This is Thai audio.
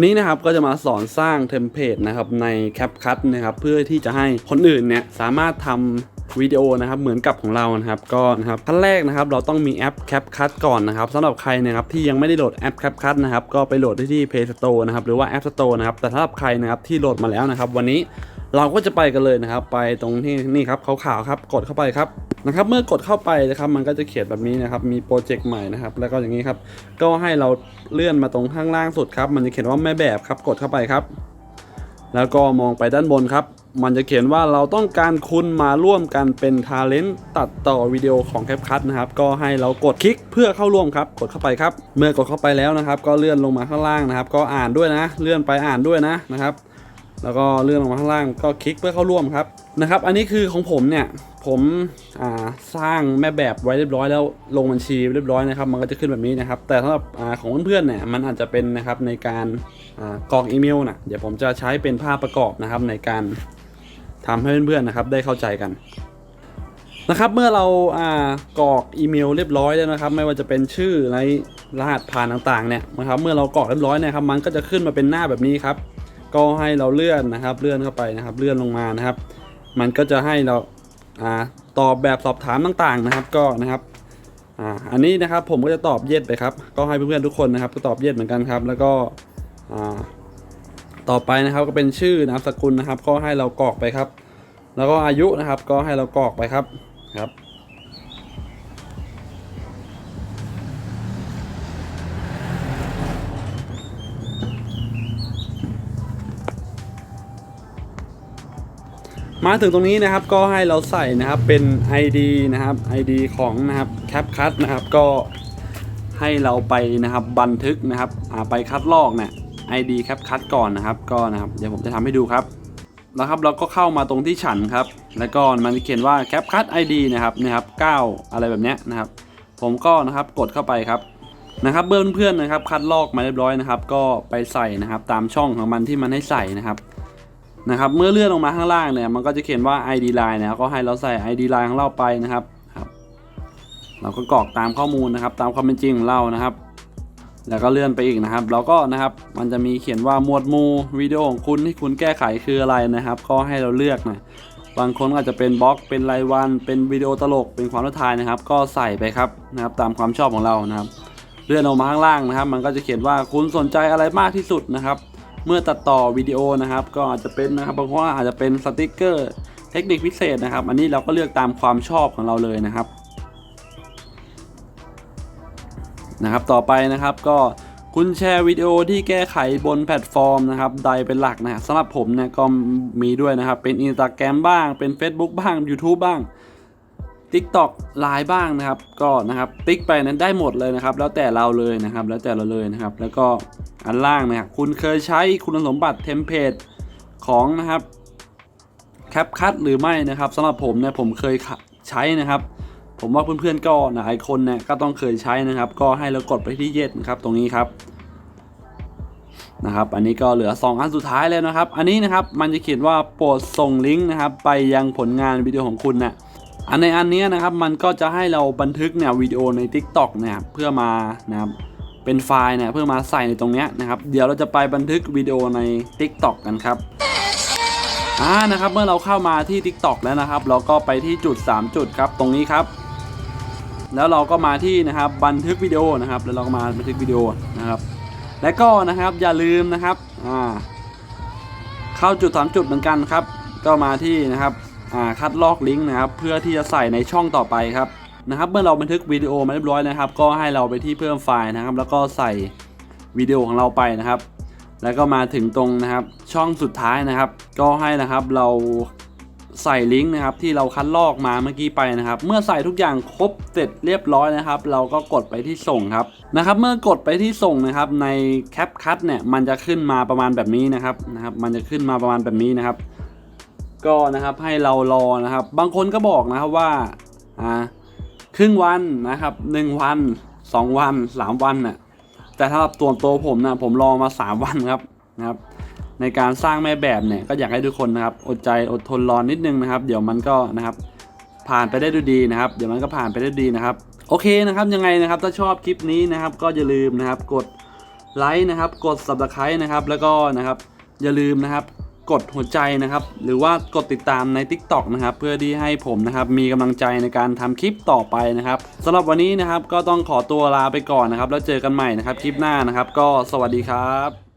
วันนี้นะครับก็จะมาสอนสร้างเทมเพลตนะครับใน CapCut นะครับเพื่อที่จะให้คนอื่นเนี่ยสามารถทำวิดีโอนะครับเหมือนกับของเรานะครับก็นะครับขั้นแรกนะครับเราต้องมีแอป CapCut ก่อนนะครับสำหรับใครนะครับที่ยังไม่ได้โหลดแอป CapCut นะครับก็ไปโหลดได้ที่ Play Store นะครับหรือว่า App Store นะครับแต่ถ้าสำหรับใครนะครับที่โหลดมาแล้วนะครับ วันนี้เราก็จะไปกันเลยนะครับ ไปตรงที่นี่ครับขาวๆครับกดเข้าไปครับ นะครับเมื่อกดเข้าไปนะครับมันก็จะเขียนแบบนี้นะครับมีโปรเจกต์ใหม่นะครับแล้วก็อย่างนี้ครับก็ให้เราเลื่อนมาตรงข้างล่างสุดครับมันจะเขียนว่าแม่แบบครับกดเข้าไปครับ แล้วก็มองไปด้านบนครับ มันจะเขียนว่าเราต้องการคุณมาร่วมกันเป็นทาเลนต์ตัดต่อวิดีโอของ CapCut นะครับก็ให้เรากดคลิกเพื่อเข้าร่วมครับกดเข้าไปครับ เมื่อกดเข้าไปแล้วนะครับ ก็เลื่อนลงมาข้างล่างนะครับ ก็อ่านด้วยนะ เลื่อนไปอ่านด้วยนะนะครับ แล้วก็เลื่อนลงมาข้างล่างก็คลิกเพื่อเข้าร่วมครับนะครับ อันนี้คือของผมเนี่ยผมสร้างแม่แบบไว้เรียบร้อยแล้วลงบัญชีเรียบร้อยนะครับ มันก็จะขึ้นแบบนี้นะครับ แต่สำหรับอของเพื่อนๆเนี่ยมันอาจจะเป็นนะครับในการกรอกอีเมลนะเดี๋ยวผมจะใช้เป็นภาพประกอบนะครับในการทำให้เพื่อนๆนะครับได้เข้าใจกันนะครับเมื่อเรากรอกอีเมลเรียบร้อยแล้วนะครับ ไม่ว่าจะเป็นชื่อในรหัสผ่านต่างๆเนี่ยนะครับเมื่อเรากรอกเรียบร้อยเนยครับมันก็จะขึ้นมาเป็นหน้าแบบนี้ครับ ก็ให้เราเลื่อนนะครับ เลื่อนเข้าไปนะครับ เลื่อนลงมานะครับ มันก็จะให้เราอ่าตอบแบบสอบถามต่างๆนะครับ ก็นะครับอ่าอันนี้นะครับผมก็จะตอบเย็ดไปครับ ก็ให้เพื่อนๆทุกคนนะครับ ก็ตอบเย็ดเหมือนกันครับ แล้วก็อ่าต่อไปนะครับก็เป็นชื่อนามสกุลนะครับ ก็ให้เรากรอกไปครับ แล้วก็อายุนะครับ ก็ให้เรากรอกไปครับครับ มาถึงตรงนี้นะครับก็ให้เราใส่นะครับเป็น ID นะครับ ID ของนะครับ CapCut นะครับก็ให้เราไปนะครับบันทึกนะครับไปคัดลอกเนี่ย ID CapCut ก่อนนะครับ ก็นะครับเดี๋ยวผมจะทำให้ดูครับนะครับเราก็เข้ามาตรงที่ฉันครับ แล้วก็มันจะเขียนว่า CapCut ID นะครับนะครับ9อะไรแบบเนี้ยนะครับ ผมก็นะครับกดเข้าไปครับนะครับเพื่อนๆนะครับคัดลอกมาเรียบร้อยนะครับ ก็ไปใส่นะครับตามช่องของมันที่มันให้ใส่นะครับ นะครับเมื่อเลื่อนลงมาข้างล่างเนี่ยมันก็จะเขียนว่า ID line นะครับก็ให้เราใส่ ID line ของเราไปนะครับครับ เราก็กรอกตามข้อมูลนะครับ ตามความเป็นจริงของเรานะครับ แล้วก็เลื่อนไปอีกนะครับ เราก็นะครับมันจะมีเขียนว่าหมวดหมู่วิดีโอของคุณที่คุณแก้ไขคืออะไรนะครับ ก็ให้เราเลือกนะบางคนอาจจะเป็นบล็อกเป็นรายวัน เป็นวิดีโอตลกเป็นความท้าทายนะครับ ก็ใส่ไปครับนะครับ ตามความชอบของเรานะครับ เลื่อนลงมาข้างล่างนะครับ มันก็จะเขียนว่าคุณสนใจอะไรมากที่สุดนะครับ เมื่อตัดต่อวิดีโอนะครับ ก็อาจจะเป็นนะครับบางคนอาจจะเป็นสติกเกอร์เทคนิคพิเศษนะครับ อันนี้เราก็เลือกตามความชอบของเราเลยนะครับนะครับ ต่อไปนะครับก็คุณแชร์วิดีโอที่แก้ไขบนแพลตฟอร์มนะครับใดเป็นหลักนะสำหรับผมเนี่ยก็มีด้วยนะครับ เป็น Instagram บ้างเป็น Facebook บ้าง YouTube บ้าง TikTok ไลน์บ้างนะครับ ก็นะครับติ๊กไปนั้นได้หมดเลยนะครับ แล้วแต่เราเลยนะครับ แล้วแต่เราเลยนะครับ แล้วก็ อันล่างนะครับคุณเคยใช้คุณสมบัติเทมเพลตของนะครับแคปคัตหรือไม่นะครับสำหรับผมเนี่ยผมเคยใช้นะครับ ผมว่าเพื่อนๆก็หลายคนเนี่ยก็ต้องเคยใช้นะครับ ก็ให้เรากดไปที่เย็ดนะครับตรงนี้ครับนะครับ อันนี้ก็เหลือ 2 อันสุดท้ายแล้วนะครับ อันนี้นะครับมันจะเขียนว่าโปรดส่งลิงก์นะครับ ไปยังผลงานวิดีโอของคุณนะอันในอันนี้นะครับมันก็จะให้เราบันทึกเนี่ยวิดีโอใน TikTok เนี่ยเพื่อมานะครับ เป็นไฟล์เนี่ยเพื่อมาใส่ในตรงเนี้ยนะครับ เดี๋ยวเราจะไปบันทึกวิดีโอใน TikTok กันครับอ่านะครับเมื่อเราเข้ามาที่ TikTok แล้วนะครับ เราก็ไปที่จุด 3 จุดครับตรงนี้ครับ แล้วเราก็มาที่นะครับบันทึกวิดีโอนะครับ แล้วเราก็มาบันทึกวิดีโอนะครับ และก็นะครับอย่าลืมนะครับอ่าเข้าจุด 3 จุดเหมือนกันครับ ก็มาที่นะครับอ่าคัดลอกลิงก์นะครับ เพื่อที่จะใส่ในช่องต่อไปครับ นะครับเมื่อเราบันทึกวิดีโอมาเรียบร้อยนะครับ ก็ให้เราไปที่เพิ่มไฟล์นะครับ แล้วก็ใส่วิดีโอของเราไปนะครับ แล้วก็มาถึงตรงนะครับช่องสุดท้ายนะครับ ก็ให้นะครับเราใส่ลิงก์นะครับที่เราคัดลอกมาเมื่อกี้ไปนะครับ เมื่อใส่ทุกอย่างครบเสร็จเรียบร้อยนะครับ เราก็กดไปที่ส่งครับนะครับ เมื่อกดไปที่ส่งนะครับในแคปคั t เนี่ยมันจะขึ้นมาประมาณแบบนี้นะครับนะครับ มันจะขึ้นมาประมาณแบบนี้นะครับ ก็นะครับให้เรารอนะครับ บางคนก็บอกนะครับว่าอ่า ครึ่งวันนะครับหนึ่งวันสองวันสามวันน่ะแต่ถ้าตัวตัวผมนะผมรอมา3วันครับนะครับ ในการสร้างแม่แบบเนี่ยก็อยากให้ทุกคนนะครับ อดใจอดทนรอนิดนึงนะครับ เดี๋ยวมันก็นะครับ ผ่านไปได้ด้วยดีนะครับ เดี๋ยวมันก็ผ่านไปได้ดีนะครับ โอเคนะครับยังไงนะครับ ถ้าชอบคลิปนี้นะครับ ก็อย่าลืมนะครับ กดไลค์นะครับ กด subscribe นะครับ แล้วก็นะครับ อย่าลืมนะครับ กดหัวใจนะครับ หรือว่ากดติดตามใน TikTok นะครับ เพื่อที่ให้ผมนะครับมีกำลังใจในการทำคลิปต่อไปนะครับสำหรับวันนี้นะครับก็ต้องขอตัวลาไปก่อนนะครับ แล้วเจอกันใหม่นะครับคลิปหน้านะครับ ก็สวัสดีครับ